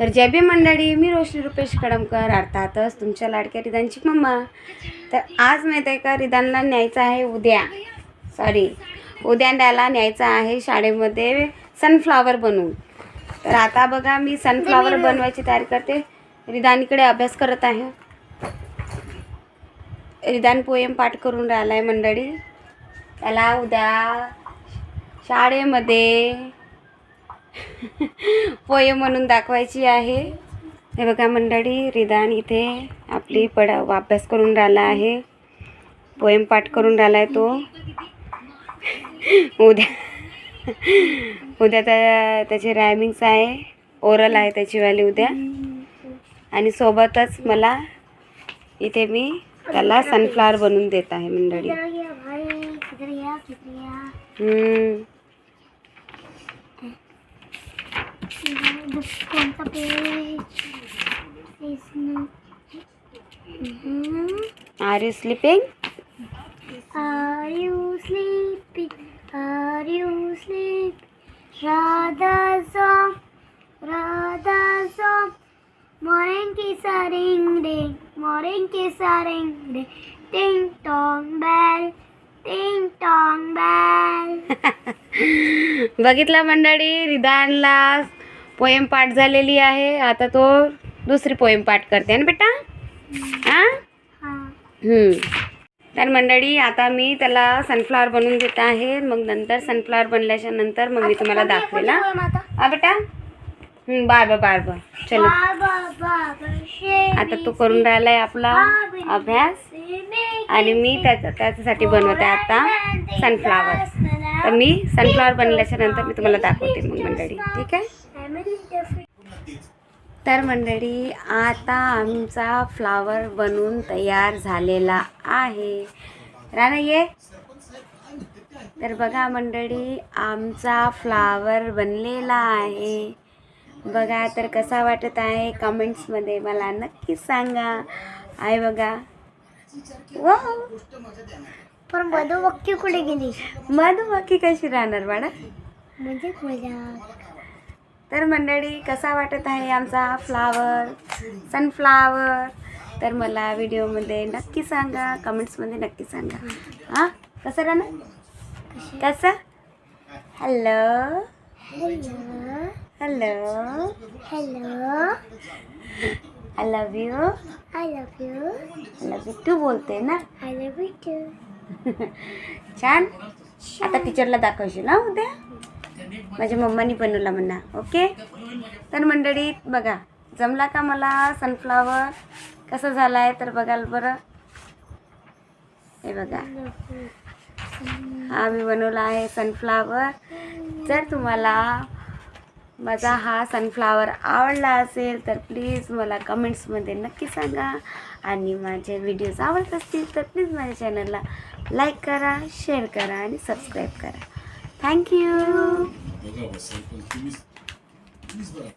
तर जय बी मंडळी मी रोशनी रुपेश कडमकर अर्थातच तुमच्या लाडक्या रिदानची मम्मा. तर आज माहीत आहे का रिदानला न्यायचं आहे उद्या. सॉरी उद्या त्याला न्यायचं आहे शाळेमध्ये सनफ्लावर बनवून. तर आता बघा मी सनफ्लावर बनवायची तयारी करते. रिदानीकडे अभ्यास करत आहे. रिदान पोयम पाठ करून राहिला आहे मंडळी. त्याला उद्या शाळेमध्ये पोयम म्हणून दाखवायची आहे. हे बघा मंडळी रिदान इथे आपली पड अभ्यास करून राहिला आहे. पोयम पाठ करून राहिला आहे तो. उद्या उद्या त्या त्याचे रायमिंग्स आहे. ओरल आहे त्याचीवाली उद्या. आणि सोबतच मला इथे मी त्याला सनफ्लावर बनवून देत आहे मंडळी. कोणता page are you sleeping Are you sleeping? Are you sleeping? Radha song, Radha song. Morning kiss a ring ding, morning kiss a ring ding. Ding dong bell, ding dong bell. बघितलं मंडळी रिदानला poem पाठ झालेली आहे. आता तो दुसरी poem पाठ करते. ना बेटा? हा. तर मंडळी आता मी त्याला सनफ्लावर बनवून देत आहे. मग नंतर सनफ्लावर बनल्याच्या नंतर मग मी तुम्हाला दाखवेल हा. बेटा? हम्म, बार बार बार बार चलो आता तो करून राहिलाय आपला अभ्यास. आणि मी त्याच्या त्याच्यासाठी बनवते आता सनफ्लावर तर मी सनफ्लावर बनल्याच्या नंतर मी तुम्हाला दाखवते मग मंडळी. ठीक आहे? तर मंडळी आता आमचा फ्लावर बनून तयार झालेला आहे. राणा ये. तर बघा मंडळी आमचा फ्लावर बनलेला आहे. बघा तर कसा वाटत आहे? कमेंट्समध्ये मला नक्की सांगा. आहे बघा. वा पण मधुमक्खी कुठे गेली? मधुमक्खी कशी राहणार बाळा? म्हणजे मजा तर मंडळी कसा वाटत आहे आमचा फ्लावर सनफ्लावर तर मला व्हिडिओमध्ये नक्की सांगा कमेंट्समध्ये नक्की सांगा. हां? कसं राहणार कसं? Hello hello hello hello I love you I love you I love you too बोलते ना? आय लव्ह यू टू छान. आता टीचरला दाखवशील हा उद्या? माझ्या मम्मानी बनवला म्हणा ओके? तर मंडळीत बघा जमला का मला सनफ्लावर कसं झाला आहे तर बघाल बरं. हे बघा. हा मी बनवला आहे सनफ्लावर जर तुम्हाला माझा हा सनफ्लावर आवडला असेल तर प्लीज मला कमेंट्समध्ये नक्की सांगा. आणि माझे व्हिडिओज आवडत असतील तर प्लीज माझ्या चॅनलला लाईक करा शेअर करा आणि सबस्क्राईब करा. Thank you.